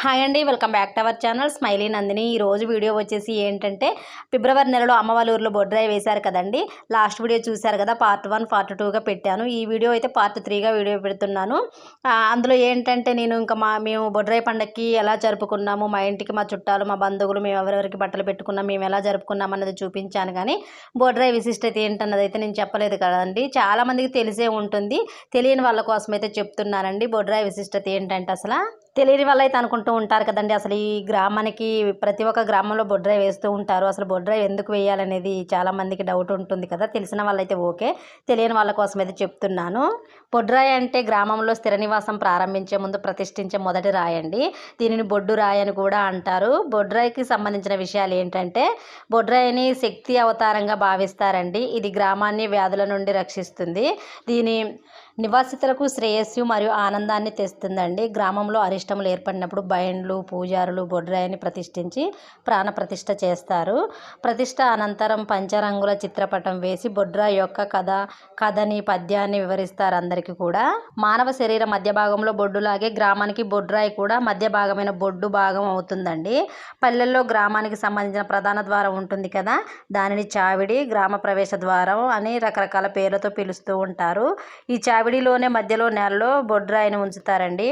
Hi అండి welcome back to our channel smiley Nandini. ఈ రోజు వీడియో వచ్చేసి ఏంటంటే ఫిబ్రవరి నెలలో అమ్మవాళ్ళూరులో వాళ్ళ బొడ్రాయి వేశారు కదండి. లాస్ట్ వీడియో చూశారు కదా పార్ట్ వన్ పార్ట్ టూగా పెట్టాను. ఈ వీడియో అయితే పార్ట్ త్రీగా వీడియో పెడుతున్నాను. అందులో ఏంటంటే నేను ఇంకా మా మేము బొడ్రాయి పండగకి ఎలా జరుపుకున్నాము మా ఇంటికి మా చుట్టాలు మా బంధువులు మేము ఎవరెవరికి బట్టలు పెట్టుకున్నాం మేము ఎలా జరుపుకున్నాం అన్నది చూపించాను కానీ బొడ్రాయి విశిష్టత ఏంటన్నది అయితే నేను చెప్పలేదు కదండి. చాలామందికి తెలిసే ఉంటుంది. తెలియని వాళ్ళ కోసం అయితే చెప్తున్నానండి బొడ్రాయి విశిష్టత ఏంటంటే అసలు? తెలియని వాళ్ళు అయితే అనుకుంటూ ఉంటారు కదండి. అసలు ఈ గ్రామానికి ప్రతి ఒక్క గ్రామంలో బొడ్రాయి వేస్తూ ఉంటారు. అసలు బొడ్రాయి ఎందుకు వేయాలనేది చాలా మందికి డౌట్ ఉంటుంది కదా. తెలిసిన వాళ్ళైతే ఓకే. తెలియని వాళ్ళ కోసం అయితే చెప్తున్నాను. బొడ్రాయి అంటే గ్రామంలో స్థిర నివాసం ప్రారంభించే ముందు ప్రతిష్ఠించే మొదటి రాయండి అండి. దీనిని బొడ్డు రాయి అని కూడా అంటారు. బొడ్రాయికి సంబంధించిన విషయాలు ఏంటంటే బొడ్రాయిని శక్తి అవతారంగా భావిస్తారండి. ఇది గ్రామాన్ని వ్యాధుల నుండి రక్షిస్తుంది. దీని నివాసితులకు శ్రేయస్సు మరియు ఆనందాన్ని తెస్తుందండి. గ్రామంలో అరిష్టములు ఏర్పడినప్పుడు బయండ్లు పూజారులు బొడ్రాయిని ప్రతిష్ఠించి ప్రాణప్రతిష్ఠ చేస్తారు. ప్రతిష్ఠ అనంతరం పంచరంగుల చిత్రపటం వేసి బొడ్రాయి యొక్క కథ కథని పద్యాన్ని వివరిస్తారు అందరికీ కూడా. మానవ శరీర మధ్య భాగంలో బొడ్డులాగే గ్రామానికి బొడ్రాయి కూడా మధ్య భాగమైన బొడ్డు భాగం అవుతుందండి. పల్లెల్లో గ్రామానికి సంబంధించిన ప్రధాన ద్వారం ఉంటుంది కదా దానిని చావిడి గ్రామ ప్రవేశ ద్వారం అని రకరకాల పేర్లతో పిలుస్తూ ఉంటారు. ఈ చావిడిలోనే మధ్యలో నేలలో బొడ్రాయిని ఉంచుతారండి.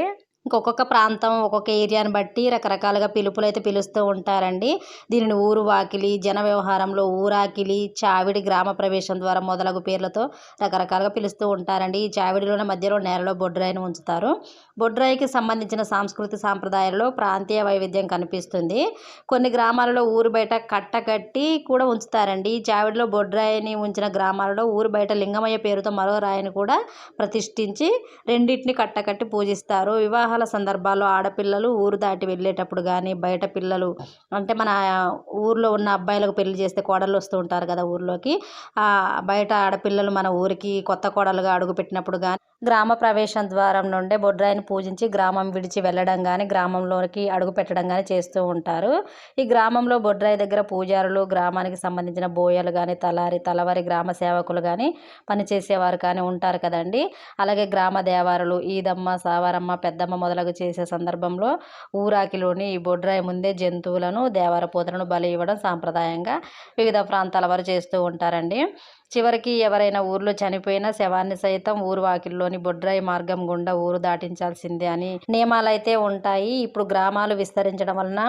ఒక్కొక్క ప్రాంతం ఒక్కొక్క ఏరియాని బట్టి రకరకాలుగా పిలుపులు అయితే పిలుస్తూ ఉంటారండి. దీనిని ఊరు వాకిలి జన వ్యవహారంలో ఊరాకిలి చావిడి గ్రామ ప్రవేశం ద్వారా మొదలగు పేర్లతో రకరకాలుగా పిలుస్తూ ఉంటారండి. ఈ చావిడిలోనే మధ్యలో నేలలో బొడ్రాయిని ఉంచుతారు. బొడ్రాయికి సంబంధించిన సాంస్కృతిక సాంప్రదాయాలలో ప్రాంతీయ వైవిధ్యం కనిపిస్తుంది. కొన్ని గ్రామాలలో ఊరు బయట కట్ట కట్టి కూడా ఉంచుతారండి. ఈ చావిడిలో బొడ్రాయిని ఉంచిన గ్రామాలలో ఊరు బయట లింగమయ్య పేరుతో మరో రాయిని కూడా ప్రతిష్ఠించి రెండింటిని కట్టకట్టి పూజిస్తారు. వివాహాల సందర్భాల్లో ఆడపిల్లలు ఊరు దాటి వెళ్ళేటప్పుడు కానీ బయట పిల్లలు అంటే మన ఊర్లో ఉన్న అబ్బాయిలకు పెళ్ళి చేస్తే కోడళ్ళు వస్తూ ఉంటారు కదా ఊర్లోకి. ఆ బయట ఆడపిల్లలు మన ఊరికి కొత్త కోడలుగా అడుగుపెట్టినప్పుడు కానీ గ్రామ ప్రవేశం ద్వారం నుండే బొడ్రాయిని పూజించి గ్రామం విడిచి వెళ్ళడం కానీ గ్రామంలోకి అడుగు పెట్టడం కానీ చేస్తూ ఉంటారు. ఈ గ్రామంలో బొడ్రాయి దగ్గర పూజారులు గ్రామానికి సంబంధించిన బోయలు కానీ తలారి తలవారి గ్రామ సేవకులు కానీ పనిచేసేవారు కానీ ఉంటారు కదండి. అలాగే గ్రామ దేవారులు ఈదమ్మ సావారమ్మ పెద్దమ్మ మొదలగు చేసే సందర్భంలో ఊరాకిలోని ఈ బొడ్రాయి ముందే జంతువులను దేవర పోతలను బలి ఇవ్వడం సాంప్రదాయంగా వివిధ ప్రాంతాల వారు చేస్తూ ఉంటారండి. చివరికి ఎవరైనా ఊర్లో చనిపోయిన శవాన్ని సైతం ఊరు వాకిల్లోని బొడ్రాయి మార్గం గుండా ఊరు దాటించాల్సిందే అని నియమాలు అయితే ఉంటాయి. ఇప్పుడు గ్రామాలు విస్తరించడం వలన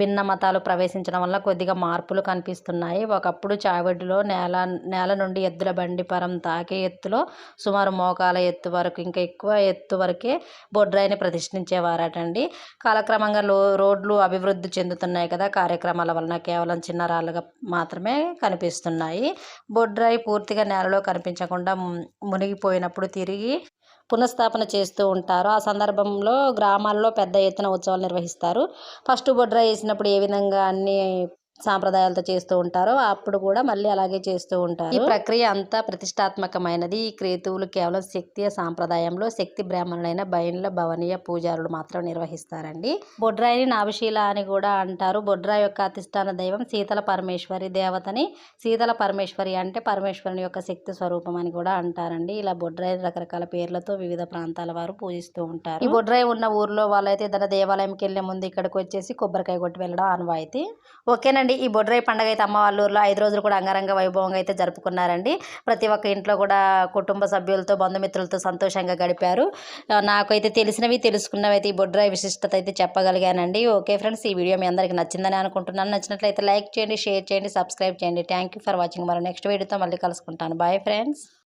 భిన్న మతాలు ప్రవేశించడం వల్ల కొద్దిగా మార్పులు కనిపిస్తున్నాయి. ఒకప్పుడు చావిడిలో నేల నేల నుండి ఎద్దుల బండి పరం తాకే ఎత్తులో సుమారు మోకాల ఎత్తు వరకు ఇంకా ఎక్కువ ఎత్తు వరకే బొడ్రాయిని ప్రతిష్ఠించేవారటండి. కాలక్రమంగా లో రోడ్లు అభివృద్ధి చెందుతున్నాయి కదా కార్యక్రమాల వలన కేవలం చిన్న రాళ్ళుగా మాత్రమే కనిపిస్తున్నాయి. బొడ్రాయి పూర్తిగా నేలలో కనిపించకుండా మునిగిపోయినప్పుడు తిరిగి పునఃస్థాపన చేస్తూ ఉంటారు. ఆ సందర్భంలో గ్రామాల్లో పెద్ద ఎత్తున ఉత్సవాలు నిర్వహిస్తారు. ఫస్ట్ బొడ్రాయి వేసినప్పుడు ఏ విధంగా అన్ని సాంప్రదాయాలతో చేస్తూ ఉంటారో అప్పుడు కూడా మళ్ళీ అలాగే చేస్తూ ఉంటారు. ఈ ప్రక్రియ అంతా ప్రతిష్టాత్మకమైనది. ఈ క్రేతువులు కేవలం శక్తి సాంప్రదాయంలో శక్తి బ్రాహ్మణులైన బయన్ల భవనీయ పూజారులు మాత్రం నిర్వహిస్తారండి. బొడ్రాయిని నాభిశీల అని కూడా అంటారు. బొడ్రాయి యొక్క అధిష్టాన దైవం శీతల పరమేశ్వరి దేవతని. శీతల పరమేశ్వరి అంటే పరమేశ్వరుని యొక్క శక్తి స్వరూపం అని కూడా అంటారండి. ఇలా బొడ్రాయి రకరకాల పేర్లతో వివిధ ప్రాంతాల వారు పూజిస్తూ ఉంటారు. ఈ బొడ్రాయి ఉన్న ఊర్లో వాళ్ళైతే ఏదైనా దేవాలయంకి వెళ్ళే ముందు ఇక్కడికి వచ్చేసి కొబ్బరికాయ కొట్టి వెళ్ళడం ఆనవాయితీ. ఓకేనండి. ఈ బొడ్రాయి పండుగ అయితే అమ్మ వాళ్ళ ఐదు రోజులు కూడా అంగరంగ వైభవంగా అయితే జరుపుకున్నారండి. ప్రతి ఒక్క ఇంట్లో కూడా కుటుంబ సభ్యులతో బంధుమిత్రులతో సంతోషంగా గడిపారు. నాకైతే తెలిసినవి తెలుసుకున్నవి అయితే ఈ బొడ్రాయి విశిష్టత అయితే చెప్పగలిగానండి. ఓకే ఫ్రెండ్స్ ఈ వీడియో మీ అందరికీ నచ్చిందని అనుకుంటున్నాను. నచ్చినట్లయితే లైక్ చేయండి షేర్ చేయండి సబ్స్క్రైబ్ చేయండి. థ్యాంక్ యూ ఫర్ వాచింగ్ మరో నెక్స్ట్ వీడియోతో మళ్ళీ కలుసుకుంటాను. Bye friends